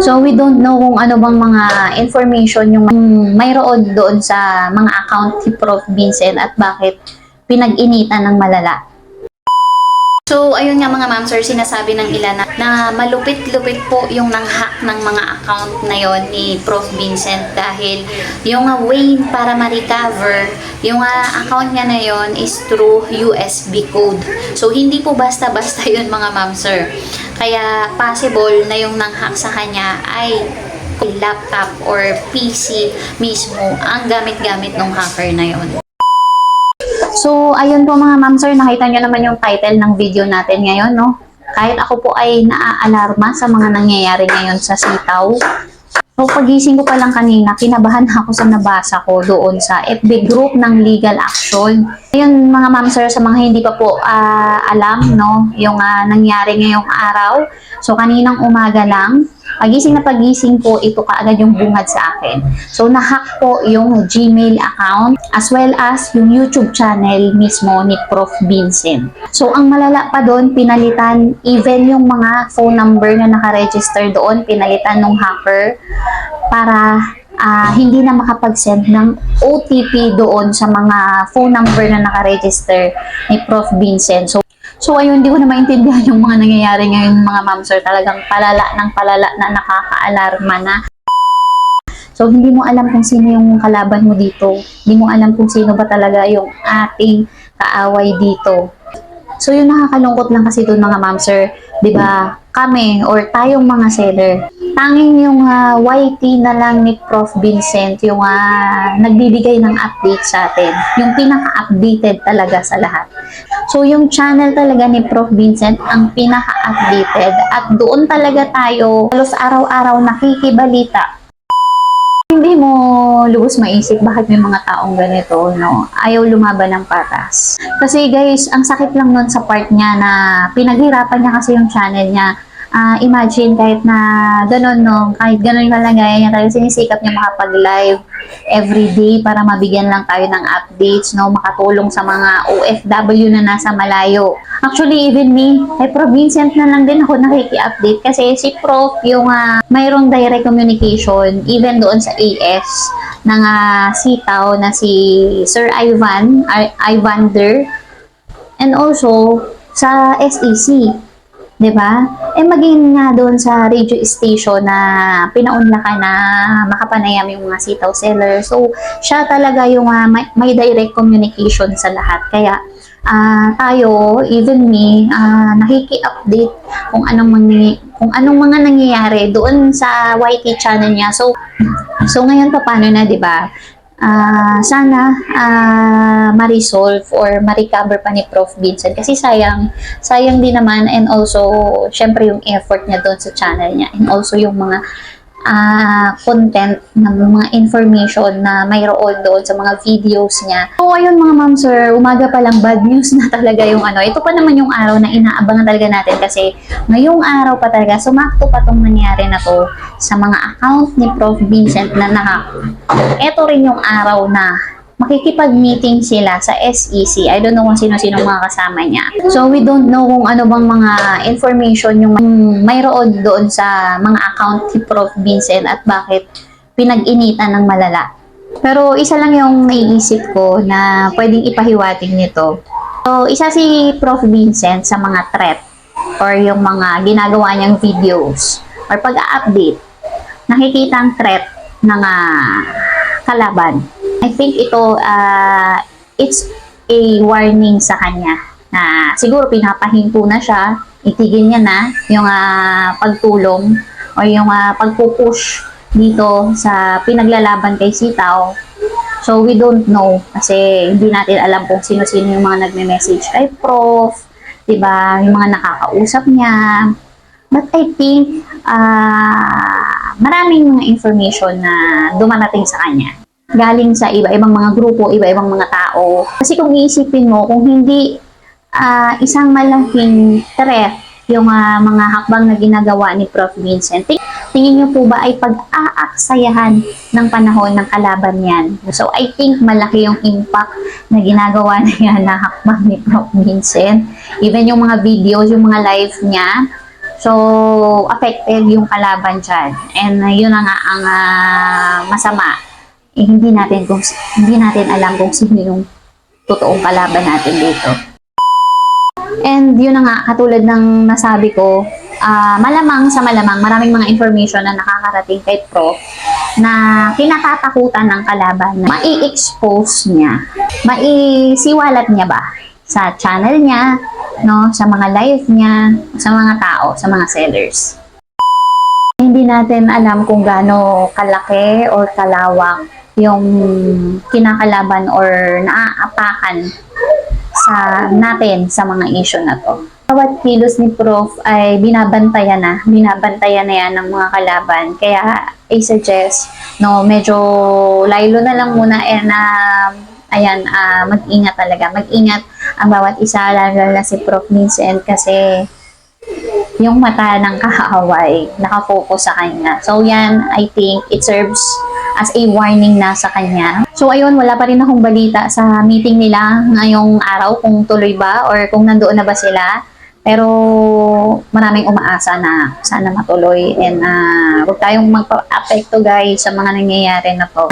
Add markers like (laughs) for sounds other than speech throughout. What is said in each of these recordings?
So we don't know kung ano bang mga information yung mayroon doon sa mga account ni Prof. Vincent at bakit pinag-initan ng malala. So, ayun nga mga ma'am sir, sinasabi ng ilan na, na malupit-lupit po yung nang-hack ng mga account na yon ni Prof. Vincent dahil yung uh, way para ma-recover, yung uh, account niya na yon is through USB code. So, hindi po basta-basta yun mga ma'am sir. Kaya possible na yung nang-hack sa kanya ay laptop or PC mismo ang gamit-gamit ng hacker na yon. So, ayun po mga ma'am sir, nakita nyo naman yung title ng video natin ngayon, no? Kahit ako po ay naaalarma sa mga nangyayari ngayon sa sitaw. So, pagising ko pa lang kanina, kinabahan ako sa nabasa ko doon sa FB group ng legal action. Ayun mga ma'am sir, sa mga hindi pa po ah, alam, no? Yung ah, nangyari ngayong araw. So, kaninang umaga lang, pagising na pagising po, ito kaagad yung bungad sa akin. So, nahack po yung Gmail account as well as yung YouTube channel mismo ni Prof. Vincent. So, ang malala pa doon, pinalitan even yung mga phone number na nakaregister doon, pinalitan ng hacker para ah, hindi na makapag-send ng OTP doon sa mga phone number na nakaregister ni Prof. Vincent. So, So ayun, hindi ko na maintindihan yung mga nangyayari ngayon mga ma'am sir. Talagang palala ng palala na nakaka-alarma na. So hindi mo alam kung sino yung kalaban mo dito. Hindi mo alam kung sino ba talaga yung ating kaaway dito. So yung nakakalungkot lang kasi doon mga ma'am sir, 'di ba? Kami or tayong mga seller, tanging yung ah, YT na lang ni Prof Vincent yung ah, nagbibigay ng update sa atin. Yung pinaka-updated talaga sa lahat. So yung channel talaga ni Prof Vincent ang pinaka-updated at doon talaga tayo halos araw-araw nakikibalita hindi mo lubos maisip bakit may mga taong ganito, no? Ayaw lumaban ng patas. Kasi guys, ang sakit lang nun sa part niya na pinaghirapan niya kasi yung channel niya. Ah, imagine kahit na ganun, no? Kahit ganun yung kalagayan niya, talagang sinisikap niya makapag-live every day para mabigyan lang tayo ng updates, no? Makatulong sa mga OFW na nasa malayo. Actually, even me, ay Prof. Vincent na lang din ako nakiki-update kasi si Prof yung ah, mayroong direct communication even doon sa AS ng ah, sitaw na si Sir Ivan, I- Ivander and also sa SEC. 'Di ba? Eh maging nga doon sa radio station na pinaunlakan na makapanayam yung mga sitaw seller. So, siya talaga yung ah, may, may direct communication sa lahat. Kaya ah, tayo, even me, ah, nakiki-update kung anong mangy- kung anong mga nangyayari doon sa YT channel niya. So, so ngayon pa paano na, 'di ba? Ah, sana ah, ma-resolve or ma-recover pa ni Prof. Vincent kasi sayang sayang din naman and also syempre yung effort niya doon sa channel niya and also yung mga ah, content ng mga information na mayroon doon sa mga videos niya. So ayun mga ma'am sir, umaga pa lang bad news na (laughs) talaga yung ano. Ito pa naman yung araw na inaabangan talaga natin kasi ngayong araw pa talaga sumakto pa tong nangyari na to sa mga account ni Prof. Vincent na nahack. Ito rin yung araw na makikipag-meeting sila sa SEC. I don't know kung sino-sino mga kasama niya. So, we don't know kung ano bang mga information yung mayroon doon sa mga account ni Prof. Vincent at bakit pinag-initan ng malala. Pero isa lang yung naiisip ko na pwedeng ipahiwatig nito. So, isa si Prof. Vincent sa mga threat or yung mga ginagawa niyang videos or pag-update. Nakikita ang threat ng ah, kalaban. I think ito, ah, it's a warning sa kanya na siguro pinapahinto na siya, itigil niya na yung ah, pagtulong o yung ah, pagpupush dito sa pinaglalaban kay Sitaw. So, we don't know kasi hindi natin alam kung sino-sino yung mga nagme-message kay Prof, 'di ba? Yung mga nakakausap niya. But I think ah maraming mga information na dumarating sa kanya. Galing sa iba-ibang mga grupo, iba-ibang mga tao. Kasi kung iisipin mo, kung hindi ah, isang malaking threat yung ah, mga hakbang na ginagawa ni Prof. Vincent, ting- tingin niyo po ba ay pag-aaksayahan ng panahon ng kalaban yan? So, I think malaki yung impact na ginagawa (laughs) na yan na hakbang ni Prof. Vincent. Even yung mga videos, yung mga live niya, So, affected yung kalaban dyan. And uh, yun na nga ang ah, masama. Eh, hindi natin kung hindi natin alam kung sino yung totoong kalaban natin dito. And yun na nga, katulad ng nasabi ko, ah, malamang sa malamang, maraming mga information na nakakarating kay Prof na kinakatakutan ng kalaban na mai-expose niya, maisiwalat niya ba sa channel niya, no, sa mga live niya, sa mga tao, sa mga sellers. Hindi natin alam kung gaano kalaki or kalawak yung kinakalaban or naaapakan sa natin sa mga issue na to. Bawat kilos ni Prof ay binabantayan na, binabantayan na yan ng mga kalaban. Kaya I suggest, no, medyo laylo na lang muna and um, ayan, ah, mag-ingat talaga. Mag-ingat ang bawat isa, lalo na si Prof Vincent kasi yung mata ng kaaway nakafocus sa kanya. So yan, I think it serves as a warning na sa kanya. So ayun, wala pa rin akong balita sa meeting nila ngayong araw kung tuloy ba or kung nandoon na ba sila. Pero maraming umaasa na sana matuloy and uh, huwag tayong magpa-apekto guys sa mga nangyayari na to.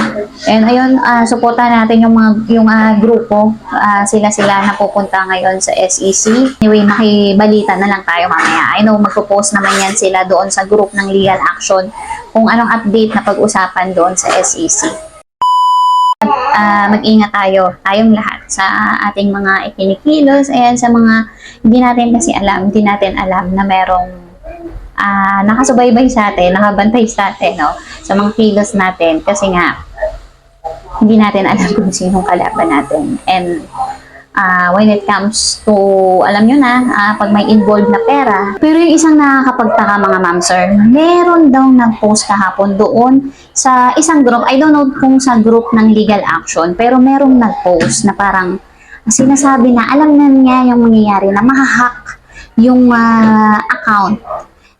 And ayun, uh, suportahan natin yung mga yung ah, grupo, Ah, sila-sila na pupunta ngayon sa SEC. Anyway, makibalita na lang tayo mamaya. I know magpo-post naman yan sila doon sa group ng legal action kung anong update na pag-usapan doon sa SEC ah, mag-ingat tayo, tayong lahat sa ating mga ikinikilos, ayan, sa mga hindi natin kasi alam, hindi natin alam na merong ah, nakasubaybay sa atin, nakabantay sa atin, no? sa mga kilos natin, kasi nga, hindi natin alam kung sinong kalaban natin. And ah, when it comes to, alam nyo na, ah, pag may involved na pera. Pero yung isang nakakapagtaka mga ma'am sir, meron daw nag-post kahapon doon sa isang group. I don't know kung sa group ng legal action, pero merong nag-post na parang sinasabi na alam na niya yung mangyayari na mahahack yung ah, account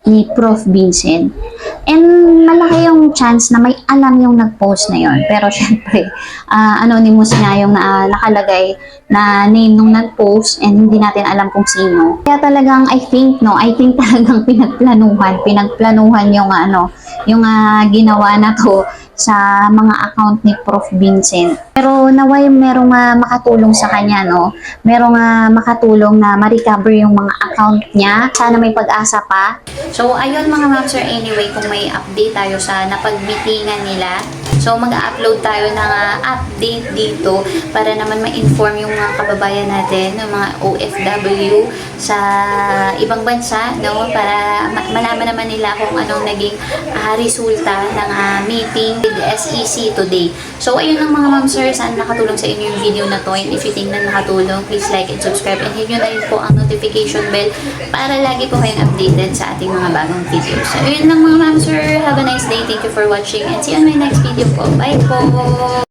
ni Prof. Vincent. And malaki chance na may alam yung nag-post na yon. Pero (laughs) syempre, ah, anonymous nga yung na, nakalagay na name nung nag-post and hindi natin alam kung sino. Kaya talagang I think, no, I think (laughs) talagang pinagplanuhan, pinagplanuhan yung ano, yung ah, ginawa na to sa mga account ni Prof. Vincent. Pero naway merong ah, makatulong sa kanya, no? Merong ah, makatulong na ma-recover yung mga account niya. Sana may pag-asa pa. So, ayun mga ma'am sir, anyway, kung may update tayo sa napag-meetingan nila, so mag-upload tayo ng ah, update dito para naman ma-inform yung mga kababayan natin, yung mga OFW sa ibang bansa, no? Para ma- malaman naman nila kung anong naging ah, resulta ng ah, meeting with SEC today. So, ayun lang mga ma'am sir, sana nakatulong sa inyo yung video na to. And if you think na nakatulong, please like and subscribe and hit nyo na rin po ang notification bell para lagi po kayong updated sa ating mga bagong videos. So, ayun lang mga ma'am sir. Have a nice day. Thank you for watching and see you on my next video po. Bye po!